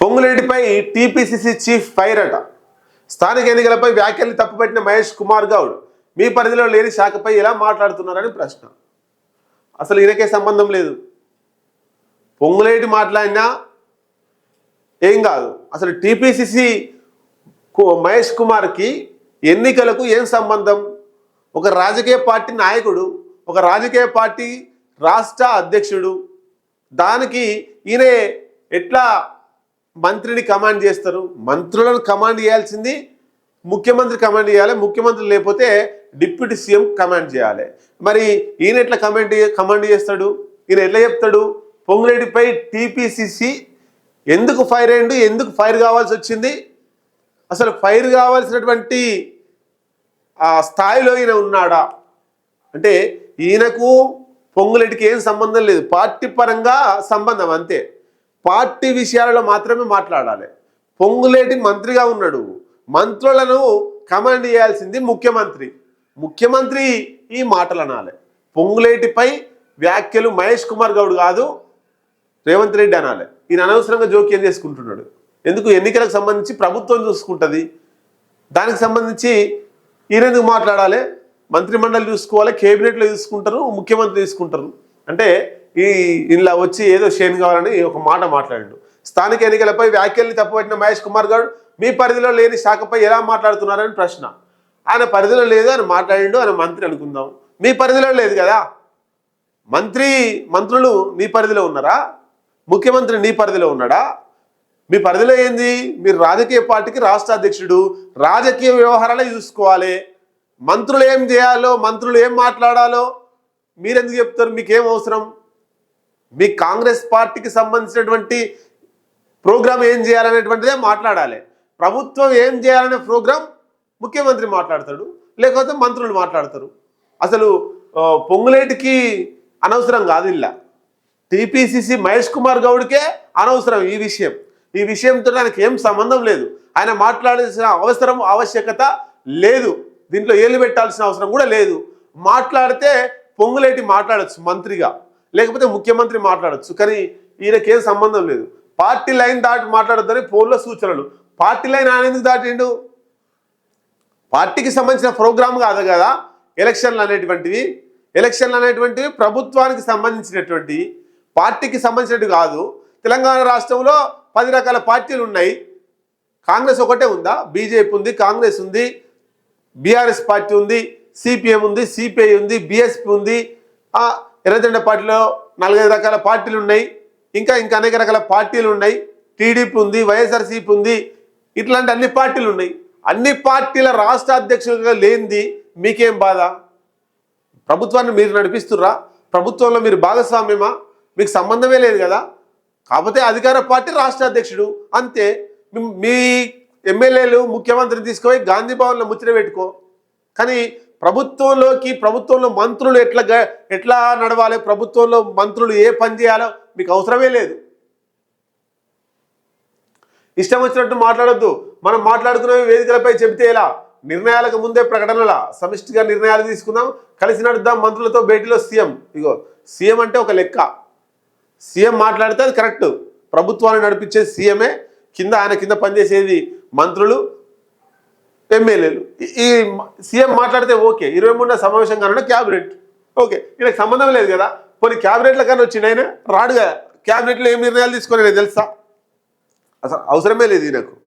పొంగులేటిపై TPCC chief fire అట స్థానిక ఎన్నికలపై వ్యాఖ్యలు తప్పుపెట్టిన మహేష్ కుమార్ గౌడ్ మీ పరిధిలో లేని శాఖపై ఎలా మాట్లాడుతున్నారని ప్రశ్న. అసలు ఈయనకే సంబంధం లేదు. పొంగులేటి మాట్లాడినా ఏం కాదు. అసలు టీపీసీసీ మహేష్ కుమార్కి ఎన్నికలకు ఏం సంబంధం? ఒక రాజకీయ పార్టీ నాయకుడు ఒక రాజకీయ పార్టీ రాష్ట్ర అధ్యక్షుడు దానికి ఈయన ఎట్లా మంత్రిని కమాండ్ చేస్తారు. మంత్రులను కమాండ్ చేయాల్సింది ముఖ్యమంత్రి కమాండ్ చేయాలి. ముఖ్యమంత్రి లేకపోతే డిప్యూటీ సీఎం కమాండ్ చేయాలి. మరి ఈయన ఎట్లా కమాండ్ కమాండ్ చేస్తాడు? ఈయన ఎట్లా చెప్తాడు? పొంగిరెడ్డిపై టీపీసీసీ ఎందుకు ఫైర్ అయ్యిండు? ఎందుకు ఫైర్ కావాల్సి వచ్చింది? అసలు ఫైర్ కావాల్సినటువంటి ఆ స్థాయిలో ఈయన ఉన్నాడా? అంటే ఈయనకు పొంగులెడ్డికి ఏం సంబంధం లేదు. పార్టీ పరంగా సంబంధం అంతే. పార్టీ విషయాలలో మాత్రమే మాట్లాడాలి. పొంగులేటి మంత్రిగా ఉన్నాడు. మంత్రులను కమాండ్ చేయాల్సింది ముఖ్యమంత్రి. ముఖ్యమంత్రి ఈ మాటలు అనాలి పొంగులేటిపై వ్యాఖ్యలు మహేష్ కుమార్ గౌడ్ కాదు రేవంత్ రెడ్డి అనాలి. ఈయన అనవసరంగా జోక్యం చేసుకుంటున్నాడు. ఎందుకు? ఎన్నికలకు సంబంధించి ప్రభుత్వం చూసుకుంటుంది. దానికి సంబంధించి ఈయన ఎందుకు మాట్లాడాలి? మంత్రిమండలి చూసుకోవాలి కేబినెట్లో చూసుకుంటారు ముఖ్యమంత్రి తీసుకుంటారు అంటే ఈ ఇలా వచ్చి ఏదో షేన్ కావాలని ఒక మాట మాట్లాడాడు. స్థానిక ఎన్నికలపై వ్యాఖ్యల్ని తప్పుపట్టిన మహేష్ కుమార్ గౌడ్ మీ పరిధిలో లేని శాఖపై ఎలా మాట్లాడుతున్నారని ప్రశ్న. ఆయన పరిధిలో లేదు ఆయన మాట్లాడిండు ఆయన మంత్రి అనుకుందాం. మీ పరిధిలో లేదు కదా? మంత్రి మంత్రులు మీ పరిధిలో ఉన్నారా? ముఖ్యమంత్రి నీ పరిధిలో ఉన్నాడా? మీ పరిధిలో ఏంది? మీరు రాజకీయ పార్టీకి రాష్ట్ర అధ్యక్షుడు రాజకీయ వ్యవహారాలే చూసుకోవాలి. మంత్రులు ఏం చేయాలో మంత్రులు ఏం మాట్లాడాలో మీరెందుకు చెప్తారు? మీకేం అవసరం? మీ కాంగ్రెస్ పార్టీకి సంబంధించినటువంటి ప్రోగ్రామ్ ఏం చేయాలనేటువంటిదే మాట్లాడాలి. ప్రభుత్వం ఏం చేయాలనే ప్రోగ్రాం ముఖ్యమంత్రి మాట్లాడతాడు లేకపోతే మంత్రులు మాట్లాడతారు. అసలు పొంగులేటికి అనవసరం కాదు ఇలా. టీపీసీసీ మహేష్ కుమార్ గౌడ్కే అనవసరం ఈ విషయం. ఈ విషయంతో ఆయనకి ఏం సంబంధం లేదు. ఆయన మాట్లాడాల్సిన అవసరం ఆవశ్యకత లేదు. దీంట్లో ఏళ్ళు పెట్టాల్సిన అవసరం కూడా లేదు. మాట్లాడితే పొంగులేటి మాట్లాడచ్చు మంత్రిగా. లేకపోతే ముఖ్యమంత్రి మాట్లాడచ్చు. కానీ ఈయనకేం సంబంధం లేదు. పార్టీ లైన్ దాటి మాట్లాడొద్దని ఫోన్లో సూచనలు. పార్టీ లైన్ ఆయన ఎందుకు దాటిండు? పార్టీకి సంబంధించిన ప్రోగ్రామ్ కాదు కదా ఎలక్షన్లు అనేటువంటివి. ఎలక్షన్లు అనేటువంటివి ప్రభుత్వానికి సంబంధించినటువంటి పార్టీకి సంబంధించినట్టు కాదు. తెలంగాణ రాష్ట్రంలో పది రకాల పార్టీలు ఉన్నాయి. కాంగ్రెస్ ఒకటే ఉందా? బీజేపీ ఉంది కాంగ్రెస్ ఉంది బీఆర్ఎస్ పార్టీ ఉంది సిపిఎం ఉంది సిపిఐ ఉంది బిఎస్పి ఉంది. ఎర్రజెండ పార్టీలో నాలుగైదు రకాల పార్టీలు ఉన్నాయి. ఇంకా ఇంకా అనేక రకాల పార్టీలు ఉన్నాయి. టీడీపీ ఉంది వైఎస్ఆర్సీపీ ఉంది. ఇట్లాంటి అన్ని పార్టీలు ఉన్నాయి. అన్ని పార్టీల రాష్ట్ర అధ్యక్షులుగా లేనిది మీకేం బాధ? ప్రభుత్వాన్ని మీరు నడిపిస్తుర్రా? ప్రభుత్వంలో మీరు భాగస్వామ్యమా? మీకు సంబంధమే లేదు కదా? కాకపోతే అధికార పార్టీ రాష్ట్ర అధ్యక్షుడు. అంతే. మీ- మీ ఎమ్మెల్యేలు ముఖ్యమంత్రిని తీసుకుపోయి గాంధీ భవన్లో ముచ్చట పెట్టుకో. కానీ ప్రభుత్వంలోకి ప్రభుత్వంలో మంత్రులు ఎట్లా ఎట్లా నడవాలి ప్రభుత్వంలో మంత్రులు ఏ పని చేయాలో మీకు అవసరమే లేదు. ఇష్టం వచ్చినట్టు మాట్లాడద్దు. మనం మాట్లాడుకునే వేదికలపై చెబితే ఎలా? నిర్ణయాలకు ముందే ప్రకటనల? సమిష్టిగా నిర్ణయాలు తీసుకుందాం. కలిసి నడుద్దాం మంత్రులతో భేటీలో సీఎం. ఇగో సీఎం అంటే ఒక లెక్క. సీఎం మాట్లాడితే అది కరెక్ట్. ప్రభుత్వాన్ని నడిపించేది సీఎమే. కింద ఆయన కింద పనిచేసేది మంత్రులు. ఎమ్మెల్యేలు. ఈ- సీఎం మాట్లాడితే ఓకే ఇరవై మూడున సమావేశం కానున్న క్యాబినెట్. ఓకే ఈయనకు సంబంధం లేదు కదా. కొన్ని క్యాబినెట్ల కానీ వచ్చిండు ఆయన రాడు కదా క్యాబినెట్లో ఏం నిర్ణయాలు తీసుకొని తెలుసా? అసలు అవసరమే లేదు ఈయనకు.